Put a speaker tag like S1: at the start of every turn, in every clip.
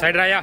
S1: Side राया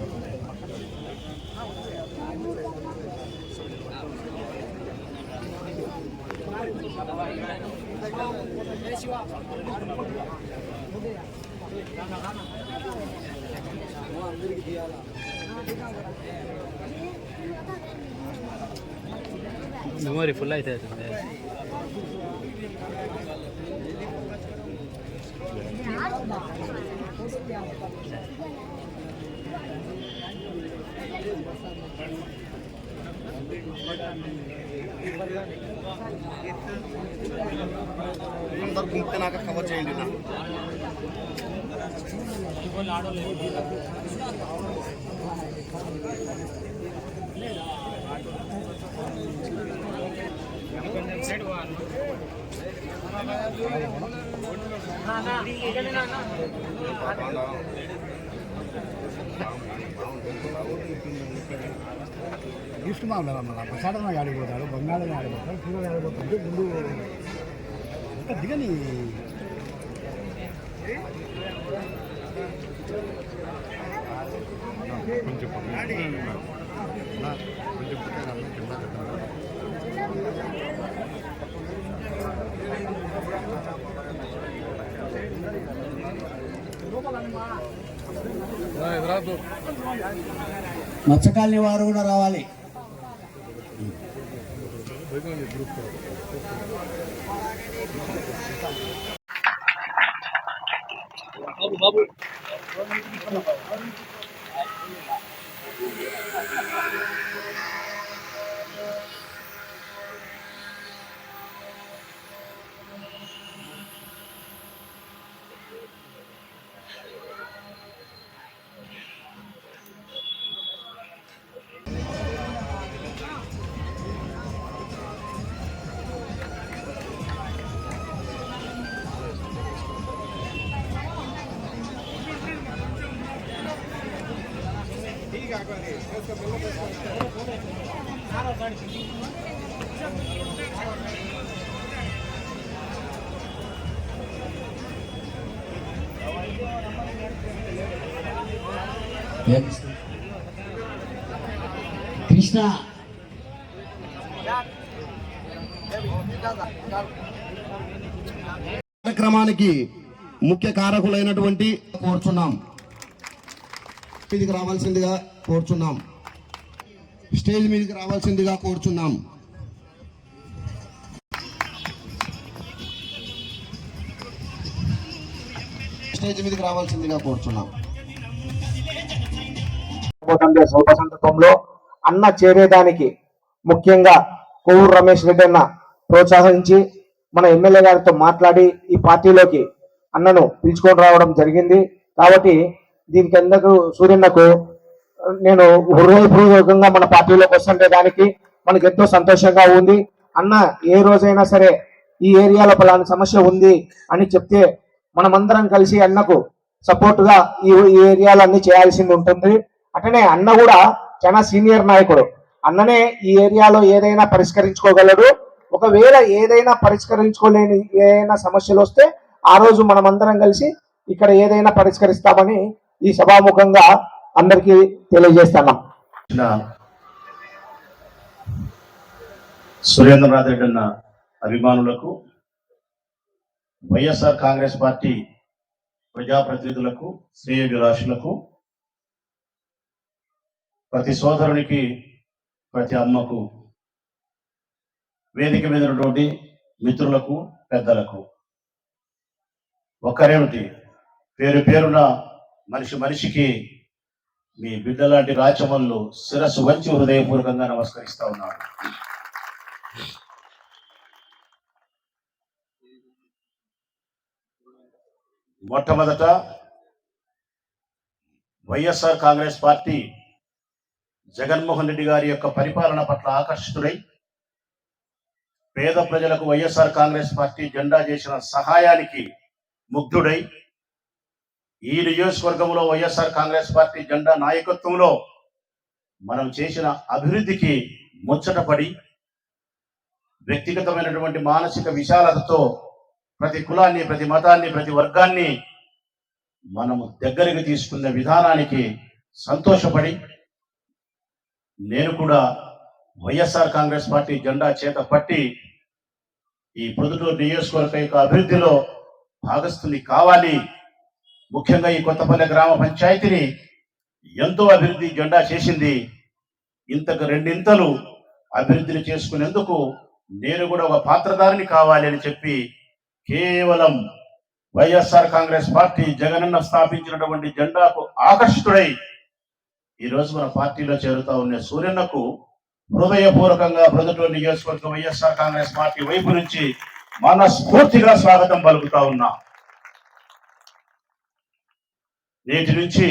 S1: memory full ஆயிட்டு இருக்குது
S2: అందరు గుంపినాక కవర్ చేయండి నా.
S3: గిఫ్ట్ మామూలు మన ప్రసాదం ఆడిపోతాడు బంగాళం ఆడిపోతాడు పూల ఆడిపోతాడు ముందు ఇంకా దిగని.
S4: మత్స్యకాలనీ వారు కూడా రావాలి. 얼마에 무릎 마블 마블. కృష్ణ.
S2: కార్యక్రమానికి ముఖ్య కారకులైనటువంటి కోరుచున్నాం. మీదికి రావాల్సిందిగా కోరుచున్నాం. స్టేజ్ మీదకి రావాల్సిందిగా కోరుచున్నాం. స్టేజ్ మీదకి రావాల్సిందిగా కోరుచున్నాం.
S5: పోతుండే సందర్భంలో అన్న చేరేదానికి ముఖ్యంగా కొవ్వూరు రమేష్ రెడ్డి అన్న ప్రోత్సహించి మన ఎమ్మెల్యే గారితో మాట్లాడి ఈ పార్టీలోకి అన్నను పిలుచుకొని రావడం జరిగింది. కాబట్టి దీనికి ఎందుకు సూర్యన్నకు నేను హృదయపూర్వకంగా మన పార్టీలోకి వస్తుంటే దానికి మనకు ఎంతో సంతోషంగా ఉంది. అన్న ఏ రోజైనా సరే ఈ ఏరియాలో పలానా సమస్య ఉంది అని చెప్తే మనమందరం కలిసి అన్నకు సపోర్ట్గా ఈ ఈ ఏరియాలో అన్ని చేయాల్సింది ఉంటుంది. అట్లనే అన్న కూడా చాలా సీనియర్ నాయకుడు. అన్ననే ఈ ఏరియాలో ఏదైనా పరిష్కరించుకోగలడు. ఒకవేళ ఏదైనా పరిష్కరించుకోలేని ఏదైనా సమస్యలు వస్తే ఆ రోజు మనమందరం కలిసి ఇక్కడ ఏదైనా పరిష్కరిస్తామని ఈ సభాముఖంగా అందరికీ తెలియజేస్తున్నాం
S6: సురేంద్రనాథ్ రెడ్డి అన్న అభిమానులకు వైఎస్ఆర్ కాంగ్రెస్ పార్టీ ప్రజాప్రతినిధులకు శ్రేయభిలాషులకు ప్రతి సోదరునికి ప్రతి అమ్మకు వేదిక మీద ఉన్నటువంటి మిత్రులకు పెద్దలకు ఒక్కరేమిటి? పేరు పేరున మనిషి మనిషికి మీ బిడ్డలాంటి రాచమల్లు శిరస్సు వంచి హృదయపూర్వకంగా నమస్కరిస్తా ఉన్నాడు మొట్టమొదట YSR Congress party Jaganmohan Reddy గారి యొక్క పరిపాలన పట్ల ఆకర్షితుడై పేద ప్రజలకు వైఎస్ఆర్ కాంగ్రెస్ పార్టీ జెండా చేసిన సహాయానికి ముగ్ధుడై ఈ నియోజకవర్గంలో వైఎస్ఆర్ కాంగ్రెస్ పార్టీ జెండా నాయకత్వంలో మనం చేసిన అభివృద్ధికి ముచ్చటపడి వ్యక్తిగతమైనటువంటి మానసిక విశాలతతో ప్రతి కులాన్ని ప్రతి మతాన్ని ప్రతి వర్గాన్ని మనము దగ్గరికి తీసుకున్న విధానానికి సంతోషపడి నేను కూడా వైఎస్ఆర్ కాంగ్రెస్ పార్టీ జెండా చేత పట్టి ఈ పొద్దుటూరు నియోజకవర్గ యొక్క అభివృద్ధిలో భాగస్థుని కావాలి. ముఖ్యంగా ఈ కొత్తపల్లె గ్రామ పంచాయతీని ఎంతో అభివృద్ధి జెండా చేసింది. ఇంతకు రెండింతలు అభివృద్ధిని చేసుకునేందుకు నేను కూడా ఒక పాత్రధారిని కావాలి అని చెప్పి కేవలం వైఎస్ఆర్ కాంగ్రెస్ పార్టీ జగనన్న స్థాపించినటువంటి జెండాకు ఆకర్షితుడై ఈ మన పార్టీలో చేరుతా ఉన్న సూర్యన్నకు హృదయపూర్వకంగా ప్రజలు నియోజకవర్గం వైఎస్ఆర్ కాంగ్రెస్ పార్టీ వైపు నుంచి మనస్ఫూర్తిగా స్వాగతం పలుకుతా ఉన్నా. నేటి నుంచి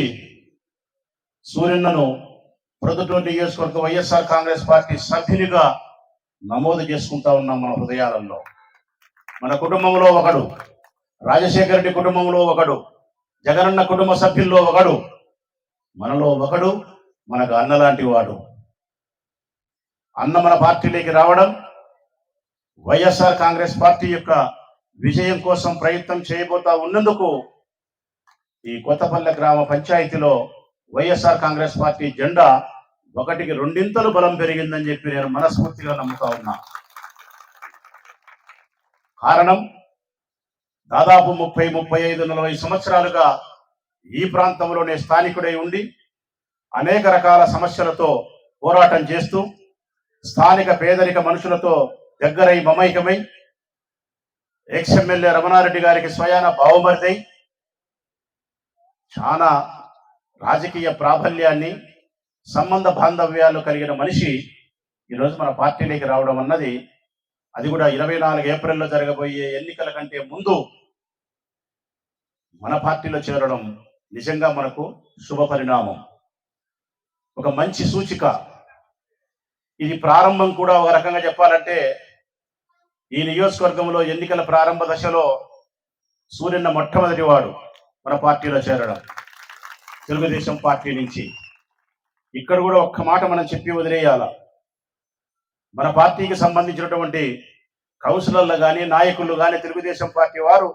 S6: సూర్యన్నను ప్రొద్దుటూరు నియోజకవర్గ వైఎస్ఆర్ కాంగ్రెస్ పార్టీ సభ్యునిగా నమోదు చేసుకుంటా ఉన్నాం మన హృదయాలలో. మన కుటుంబంలో ఒకడు రాజశేఖర రెడ్డి కుటుంబంలో ఒకడు జగనన్న కుటుంబ సభ్యుల్లో ఒకడు మనలో ఒకడు మనకు అన్న లాంటి వాడు. అన్న మన పార్టీలోకి రావడం వైఎస్ఆర్ కాంగ్రెస్ పార్టీ యొక్క విజయం కోసం ప్రయత్నం చేయబోతా ఉన్నందుకు ఈ కొత్తపల్లె గ్రామ పంచాయతీలో వైఎస్ఆర్ కాంగ్రెస్ పార్టీ జెండా ఒకటికి రెండింతలు బలం పెరిగిందని చెప్పి నేను మనస్ఫూర్తిగా నమ్ముతా ఉన్నా. కారణం దాదాపు ముప్పై ముప్పై ఐదు నలభై సంవత్సరాలుగా ఈ ప్రాంతంలోనే స్థానికుడై ఉండి అనేక రకాల సమస్యలతో పోరాటం చేస్తూ స్థానిక పేదరిక మనుషులతో దగ్గరై మమైకమై ఎక్స్ ఎమ్మెల్యే రమణారెడ్డి గారికి స్వయాన బావమరిదై చాలా రాజకీయ ప్రాబల్యాన్ని సంబంధ బాంధవ్యాలు కలిగిన మనిషి ఈరోజు మన పార్టీలోకి రావడం అన్నది అది కూడా ఇరవై నాలుగు ఏప్రిల్లో జరగబోయే ఎన్నికల కంటే ముందు మన పార్టీలో చేరడం నిజంగా మనకు శుభ పరిణామం. ఒక మంచి సూచిక. ఇది ప్రారంభం కూడా ఒక రకంగా చెప్పాలంటే ఈ నియోజకవర్గంలో ఎన్నికల ప్రారంభ దశలో సూర్యన్న మొట్టమొదటి వాడు మన పార్టీలో చేరడం. తెలుగుదేశం పార్టీ నుంచి ఇక్కడ కూడా ఒక్క మాట మనం చెప్పి వదిలేయాల? మన పార్టీకి సంబంధించినటువంటి కౌన్సిలర్లు కానీ నాయకులు కానీ తెలుగుదేశం పార్టీ వారు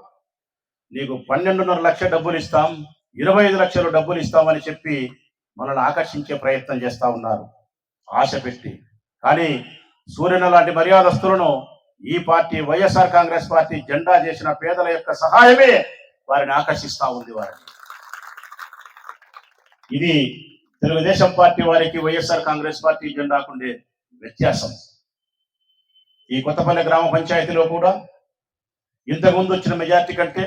S6: నీకు పన్నెండున్నర లక్షల డబ్బులు ఇస్తాం ఇరవై ఐదు లక్షలు డబ్బులు ఇస్తామని చెప్పి మనల్ని ఆకర్షించే ప్రయత్నం చేస్తా ఉన్నారు. ఆశ పెట్టి. కానీ సూర్యన లాంటి మర్యాదస్తులను ఈ పార్టీ వైఎస్ఆర్ కాంగ్రెస్ పార్టీ జెండా చేసిన పేదల యొక్క సహాయమే వారిని ఆకర్షిస్తా ఉంది వారిని. ఇది తెలుగుదేశం పార్టీ వారికి వైఎస్ఆర్ కాంగ్రెస్ పార్టీ జెండాకుండే వ్యత్యాసం. ఈ కొత్తపల్లి గ్రామ పంచాయతీలో కూడా ఇంతకుముందు వచ్చిన మెజార్టీ కంటే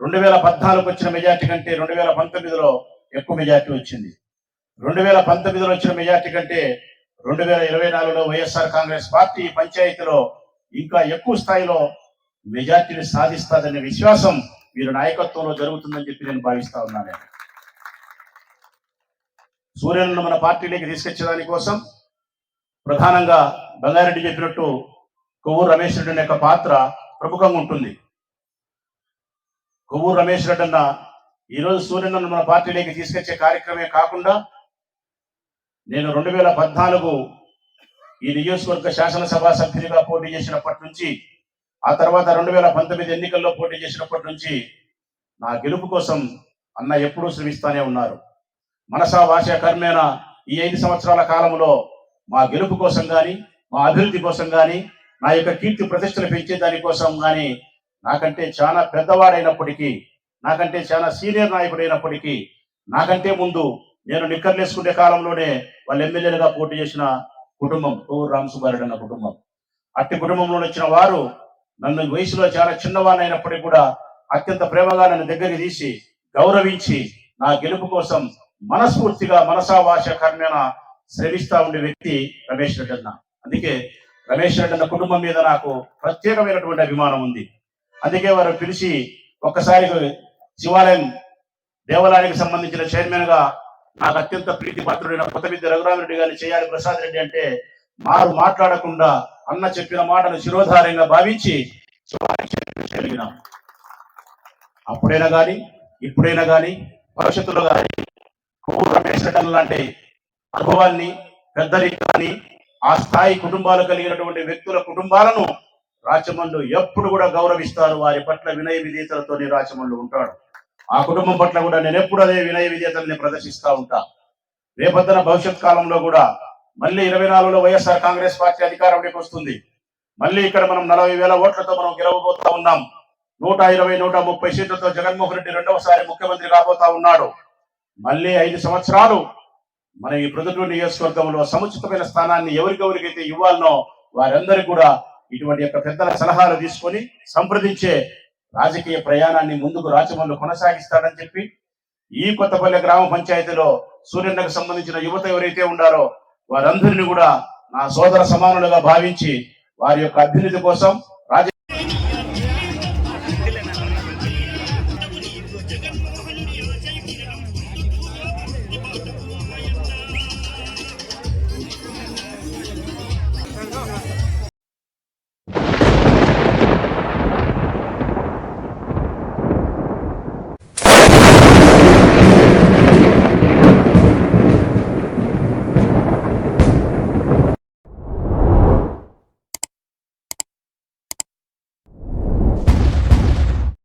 S6: రెండు వేల పద్నాలుగు వచ్చిన మెజార్టీ కంటే రెండు వేల పంతొమ్మిదిలో ఎక్కువ మెజార్టీ వచ్చింది. రెండు వేల పంతొమ్మిదిలో వచ్చిన మెజార్టీ కంటే రెండు వేల ఇరవై నాలుగులో వైఎస్ఆర్ కాంగ్రెస్ పార్టీ పంచాయతీలో ఇంకా ఎక్కువ స్థాయిలో మెజార్టీని సాధిస్తాదనే విశ్వాసం వీరి నాయకత్వంలో జరుగుతుందని చెప్పి నేను భావిస్తా ఉన్నాను. సూర్యులను మన పార్టీలోకి తీసుకొచ్చే కోసం ప్రధానంగా బంగారెడ్డి చెప్పినట్టు కొవ్వూరు రమేష్ రెడ్డి అనే యొక్క పాత్ర ప్రముఖంగా ఉంటుంది. కొవ్వూరు రమేష్ రెడ్డి అన్న ఈరోజు సూర్యులను మన పార్టీలోకి తీసుకొచ్చే కార్యక్రమే కాకుండా నేను రెండు వేల పద్నాలుగు ఈ నియోజకవర్గ శాసనసభ సభ్యునిగా పోటీ చేసినప్పటి నుంచి ఆ తర్వాత రెండు వేల పంతొమ్మిది ఎన్నికల్లో పోటీ చేసినప్పటి నుంచి నా గెలుపు కోసం అన్న ఎప్పుడూ శ్రమిస్తానే ఉన్నారు. మనసా భాష కర్మేణ ఈ ఐదు సంవత్సరాల కాలంలో మా గెలుపు కోసం కానీ మా అభివృద్ధి కోసం కానీ నా యొక్క కీర్తి ప్రతిష్టలు పెంచే దానికోసం కానీ నాకంటే చాలా పెద్దవాడైనప్పటికీ నాకంటే చాలా సీనియర్ నాయకుడైనప్పటికీ నాకంటే ముందు నేను నిక్కర్లేసుకునే కాలంలోనే వాళ్ళు ఎమ్మెల్యేలుగా పోటీ చేసిన కుటుంబం కోవూరు రామసుబ్బారెడ్డి అన్న కుటుంబం. అట్టి కుటుంబంలో వచ్చిన వారు నన్ను వయసులో చాలా చిన్నవానైనప్పటికీ కూడా అత్యంత ప్రేమగా నన్ను దగ్గరికి తీసి గౌరవించి నా గెలుపు కోసం మనస్ఫూర్తిగా మనసావాస కర్మేణ శ్రమిస్తా ఉండే వ్యక్తి రమేష్ రెడ్డి అన్న అందుకే రమేష్ రెడ్డి అన్న కుటుంబం మీద నాకు ప్రత్యేకమైనటువంటి అభిమానం ఉంది. అందుకే వారు పిలిచి ఒక్కసారి శివాలయం దేవాలయానికి సంబంధించిన చైర్మన్గా నాకు అత్యంత ప్రీతి పాత్రుడైన కొత్త విద్య రఘురామరెడ్డి గారిని చేయాలి ప్రసాద్ రెడ్డి అంటే మారు మాట్లాడకుండా అన్న చెప్పిన మాటను శిరోధార్యంగా భావించి కలిగినాం అప్పుడైనా గాని ఇప్పుడైనా గాని భవిష్యత్తులో గాని రమేష్ లాంటి అనుభవాన్ని పెద్దరికాన్ని ఆ స్థాయి కుటుంబాలు కలిగినటువంటి వ్యక్తుల కుటుంబాలను రాచమండ్రు ఎప్పుడు కూడా గౌరవిస్తారు. వారి పట్ల వినయ విధేతలతోనే రాచమండ్రు ఉంటాడు. ఆ కుటుంబం పట్ల కూడా నేను ఎప్పుడు అదే వినయ విధేతల్ని ప్రదర్శిస్తూ ఉంటా. రేపొద్దున భవిష్యత్ కాలంలో కూడా మళ్ళీ ఇరవై నాలుగులో వైఎస్ఆర్ కాంగ్రెస్ పార్టీ అధికారంలోకి వస్తుంది. మళ్ళీ ఇక్కడ మనం నలభై వేల ఓట్లతో మనం గెలవబోతా ఉన్నాం. నూట ఇరవై నూట ముప్పై సీట్లతో జగన్మోహన్ రెడ్డి రెండవసారి ముఖ్యమంత్రి కాబోతా ఉన్నాడు. మళ్ళీ ఐదు సంవత్సరాలు మన ఈ ప్రొద్దుటూరు నియోజకవర్గంలో సముచితమైన స్థానాన్ని ఎవరికెవరికైతే ఇవ్వాలనో వారందరికీ కూడా ఇటువంటి యొక్క పెద్దల సలహాలు తీసుకొని సంప్రదించే రాజకీయ ప్రయాణాన్ని ముందుకు రాచమల్లు కొనసాగిస్తాడని చెప్పి ఈ కొత్తపల్లె గ్రామ పంచాయతీలో సూర్యన్నకు సంబంధించిన యువత ఎవరైతే ఉండారో వారందరినీ కూడా నా సోదర సమానులుగా భావించి వారి యొక్క అభ్యున్నతి కోసం